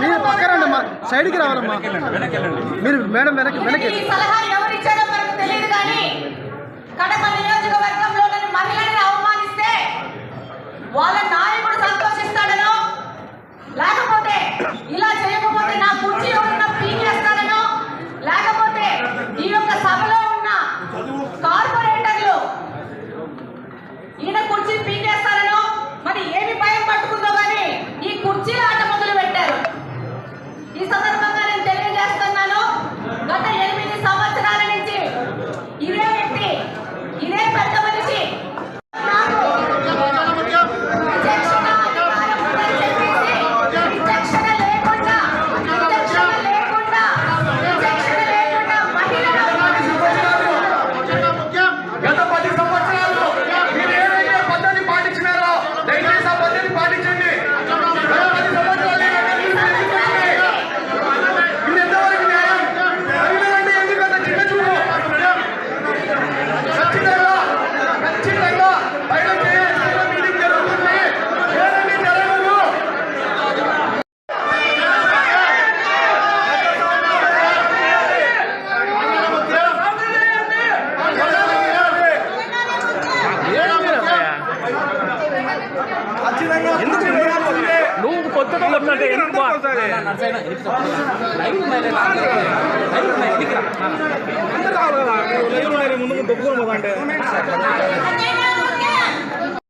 మీరు పక్కరండమ్మా సైడ్కి రావాలమ్మా. మీరు మేడం వెనక్కి వెనక్కి సలహా ఎవరు ఇచ్చారో మనకు తెలియదు కానీ కడప నియోజకవర్గం వచ్చి పీకేస్తారనో మరి ఏం ఎందుకు నువ్వు కొత్తగా కొట్టినట్టే ఎందుకు ముందు ముందు డబ్బుకోమదంటే